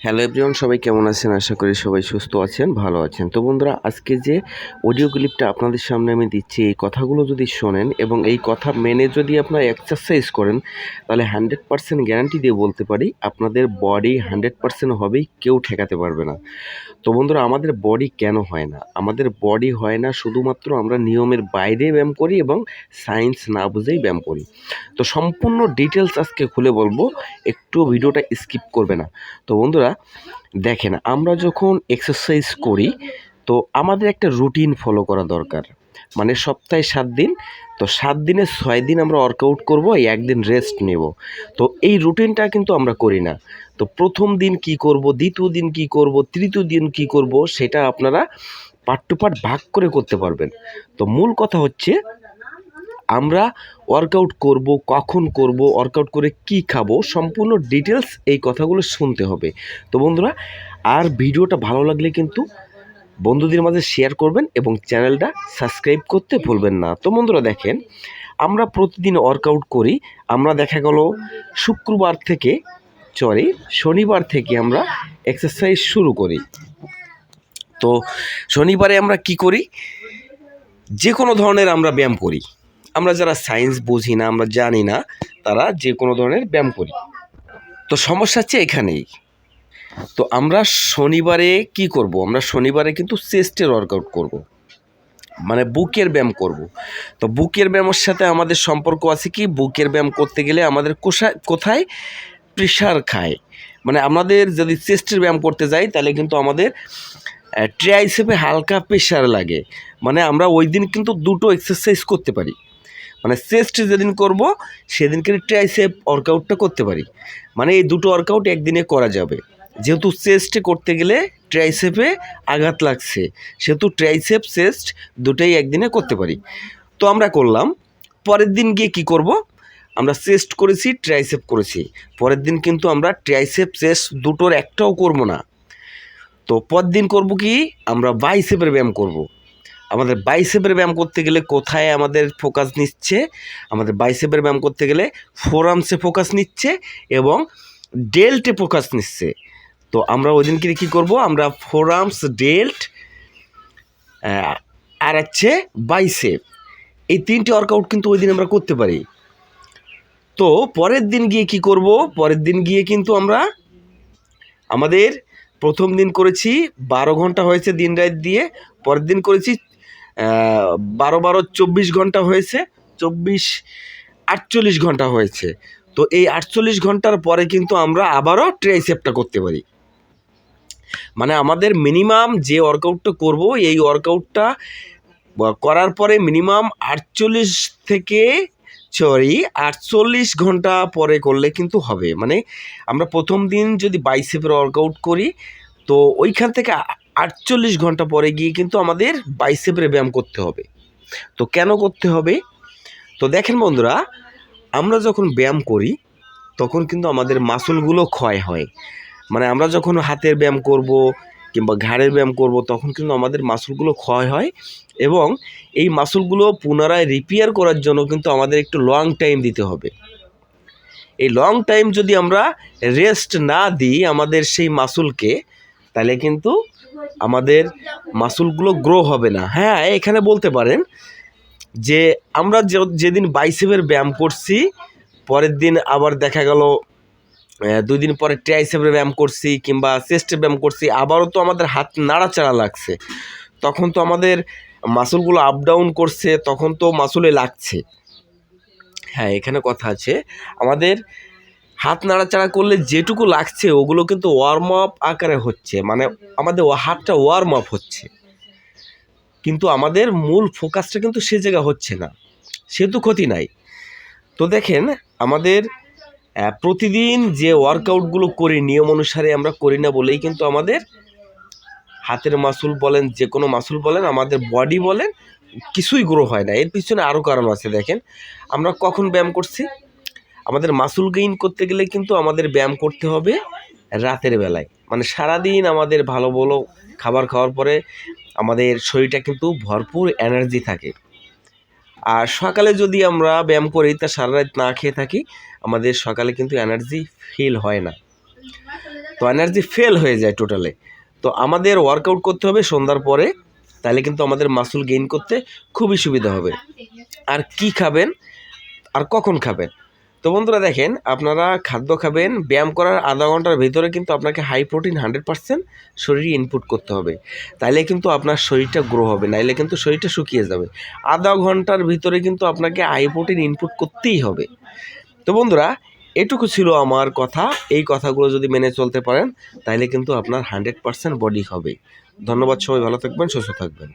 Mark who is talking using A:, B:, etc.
A: Hello everyone, সবাই কেমন আছেন? আশা করি সবাই সুস্থ আছেন, ভালো আছেন। তো বন্ধুরা, আজকে যে অডিও ক্লিপটা আপনাদের সামনে আমি দিচ্ছি, এই কথাগুলো যদি শোনেন এবং এই কথা মেনে যদি আপনারা এক্সারসাইজ করেন, তাহলে হান্ড্রেড পার্সেন্ট গ্যারান্টি দিয়ে বলতে পারি, আপনাদের বডি হান্ড্রেড পার্সেন্ট হবেই, কেউ ঠেকাতে পারবে না। তো বন্ধুরা, আমাদের বডি কেন হয় না? আমাদের বডি হয় না শুধুমাত্র আমরা নিয়মের বাইরে ব্যায়াম করি এবং সায়েন্স না বুঝেই ব্যায়াম করি। তো সম্পূর্ণ ডিটেলস আজকে খুলে বলব একটু ভিডিওটা স্কিপ করবে না। তো বন্ধুরা দেখেন, আমরা যখন এক্সারসাইজ করি, তো আমাদের একটা রুটিন ফলো করা দরকার। মানে সপ্তাহে সাত দিন, তো সাত দিনে ছয় দিন আমরা ওয়ার্কআউট করব, এই একদিন রেস্ট নেব। তো এই রুটিনটা কিন্তু আমরা করি না। তো প্রথম দিন কি করব, দ্বিতীয় দিন কি করব, তৃতীয় দিন কি করব, সেটা আপনারা পার্ট টু পার্ট ভাগ করে করতে পারবেন। তো মূল কথা হচ্ছে আমরা ওয়ার্কআউট করব, কখন করব ওয়ার্কআউট করে কি খাব, সম্পূর্ণ ডিটেলস এই কথাগুলো শুনতে হবে। তো বন্ধুরা, আর ভিডিওটা ভালো লাগলে কিন্তু বন্ধুদের মাঝে শেয়ার করবেন এবং চ্যানেলটা সাবস্ক্রাইব করতে ভুলবেন না। তো বন্ধুরা দেখেন, আমরা প্রতিদিন ওয়ার্কআউট করি। আমরা দেখা গেল শুক্রবার থেকে সরি শনিবার থেকে আমরা এক্সারসাইজ শুরু করি। তো শনিবারে আমরা কি করি? যে কোনো ধরনের আমরা ব্যায়াম করি। আমরা যারা সায়েন্স বুঝি না, আমরা জানি না, তারা যে কোনো ধরনের ব্যায়াম করি। তো সমস্যা হচ্ছে এখানেই। তো আমরা শনিবারে কি করব? আমরা শনিবারে কিন্তু চেস্টের ওয়ার্কআউট করব। মানে বুকের ব্যায়াম করব। তো বুকের ব্যায়ামের সাথে আমাদের সম্পর্ক আছে কি? বুকের ব্যায়াম করতে গেলে আমাদের কোষায় কোথায়? প্রেশার খায়। মানে আমাদের যদি চেস্টের ব্যায়াম করতে যাই, তাহলে কিন্তু আমাদের ট্রাইসেপে হালকা প্রেশার লাগে। মানে আমরা ওই দিন কিন্তু দুটো এক্সারসাইজ করতে পারি। মানে চেস্ট যেদিন করব, সেদিনকে ট্রাইসেপ ওয়ার্কআউটটা করতে পারি। মানে এই দুটো ওয়ার্কআউট একদিনে করা যাবে। যেহেতু চেস্টে করতে গেলে ট্রাইসেপে আঘাত লাগছে, সেহেতু ট্রাইসেপ চেস্ট দুটোই একদিনে করতে পারি। তো আমরা করলাম। পরের দিন গিয়ে কি করব? আমরা চেস্ট করেছি ট্রাইসেপ করেছি। পরের দিন কিন্তু আমরা ট্রাইসেপ চেস্ট দুটোর একটাও করব না। তো পরদিন করব কি? আমরা বাইসেপের ব্যায়াম করব। আমাদের বাইসেপের ব্যায়াম করতে গেলে কোথায় আমাদের ফোকাস নিচ্ছে? আমাদের বাইসেপের ব্যায়াম করতে গেলে ফোরামসে ফোকাস নিচ্ছে এবং ডেল্টে ফোকাস নিচ্ছে। তো আমরা ওই দিনকে কী করব? আমরা ফোরামস ডেল্ট আর হচ্ছে বাইসেপ। এই তিনটে ওয়ার্কআউট কিন্তু ওই দিন আমরা করতে পারি। তো পরের দিন গিয়ে কি করব? পরের দিন গিয়ে কিন্তু আমরা আমাদের প্রথম দিন করেছি, বারো ঘণ্টা হয়েছে দিন রাত দিয়ে, পরের দিন করেছি বারো বারো চব্বিশ ঘণ্টা হয়েছে, চব্বিশ আটচল্লিশ ঘণ্টা হয়েছে। তো এই আটচল্লিশ ঘণ্টার পরে কিন্তু আমরা আবারও ট্রাইসেপটা করতে পারি। মানে আমাদের মিনিমাম যে ওয়ার্কআউটটা করব, এই ওয়ার্কআউটটা করার পরে মিনিমাম আটচল্লিশ থেকে সরি আটচল্লিশ ঘণ্টা পরে করলে কিন্তু হবে। মানে আমরা প্রথম দিন যদি বাইসেপের ওয়ার্কআউট করি, তো ওইখান থেকে আটচল্লিশ ঘণ্টা পরে গিয়ে কিন্তু আমাদের বাইসেপের ব্যায়াম করতে হবে। তো কেন করতে হবে? তো দেখেন বন্ধুরা, আমরা যখন ব্যায়াম করি, তখন কিন্তু আমাদের মাসুলগুলো ক্ষয় হয়। মানে আমরা যখন হাতের ব্যায়াম করব কিংবা ঘাড়ের ব্যায়াম করব, তখন কিন্তু আমাদের মাসুলগুলো ক্ষয় হয় এবং এই মাসুলগুলো পুনরায় রিপেয়ার করার জন্য কিন্তু আমাদের একটু লং টাইম দিতে হবে। এই লং টাইম যদি আমরা রেস্ট না দিই আমাদের সেই মাসুলকে, তাহলে কিন্তু আমাদের মাসুলগুলো গ্রো হবে না। হ্যাঁ এখানে বলতে পারেন যে আমরা যেদিন বাইসেপের ব্যায়াম করছি, পরের দিন আবার দেখা গেল দুই দিন পরে ট্রাইসেপের ব্যায়াম করছি কিংবা চেস্টের ব্যায়াম করছি, আবারও তো আমাদের হাত নাড়াচাড়া লাগছে। তখন তো আমাদের মাসুলগুলো আপ ডাউন করছে, তখন তো মাসুলে লাগছে। হ্যাঁ এখানে কথা আছে। আমাদের হাত নাড়াচাড়া করলে যেটুকু লাগছে, ওগুলো কিন্তু ওয়ার্ম আপ আকারে হচ্ছে। মানে আমাদের হাতটা ওয়ার্ম আপ হচ্ছে। কিন্তু আমাদের মূল ফোকাসটা কিন্তু সে জায়গা হচ্ছে না। সেহেতু ক্ষতি নাই। তো দেখেন, আমাদের প্রতিদিন যে ওয়ার্কআউটগুলো করি, নিয়ম অনুসারে আমরা করি না বলেই কিন্তু আমাদের হাতের মাসুল বলেন যে কোনো মাসুল বলেন, আমাদের বডি বলেন, কিছুই গ্রো হয় না। এর পিছনে আরও কারণ আছে, দেখেন। আমরা কখন ব্যায়াম করছি? আমাদের মাসুল গেইন করতে গেলে কিন্তু আমাদের ব্যায়াম করতে হবে রাতের বেলায়। মানে সারাদিন আমাদের ভালো ভালো খাবার খাওয়ার পরে আমাদের শরীরটা কিন্তু ভরপুর এনার্জি থাকে। আর সকালে যদি আমরা ব্যায়াম করি, তা সারা রাত না খেয়ে থাকি, আমাদের সকালে কিন্তু এনার্জি ফিল হয় না। তো এনার্জি ফেল হয়ে যায় টোটালে তো আমাদের ওয়ার্কআউট করতে হবে সন্ধ্যার পরে, তাহলে কিন্তু আমাদের মাসুল গেইন করতে খুবই সুবিধা হবে। আর কি খাবেন? আর কখন খাবেন? তো বন্ধুরা দেখেন, আপনারা খাদ্য খাবেন, ব্যায়াম করার আধা ঘণ্টার ভিতরে কিন্তু আপনাকে হাই প্রোটিন হান্ড্রেড পার্সেন্ট শরীরে ইনপুট করতে হবে। তাইলে কিন্তু আপনার শরীরটা গ্রো হবে, নাইলে কিন্তু শরীরটা শুকিয়ে যাবে। আধা ঘণ্টার ভিতরে কিন্তু আপনাকে হাই প্রোটিন ইনপুট করতেই হবে। তো বন্ধুরা, এটুকু ছিল আমার কথা। এই কথাগুলো যদি মেনে চলতে পারেন, তাইলে কিন্তু আপনার হান্ড্রেড পার্সেন্ট বডি হবে। ধন্যবাদ সবাই, ভালো থাকবেন, সুস্থ থাকবেন।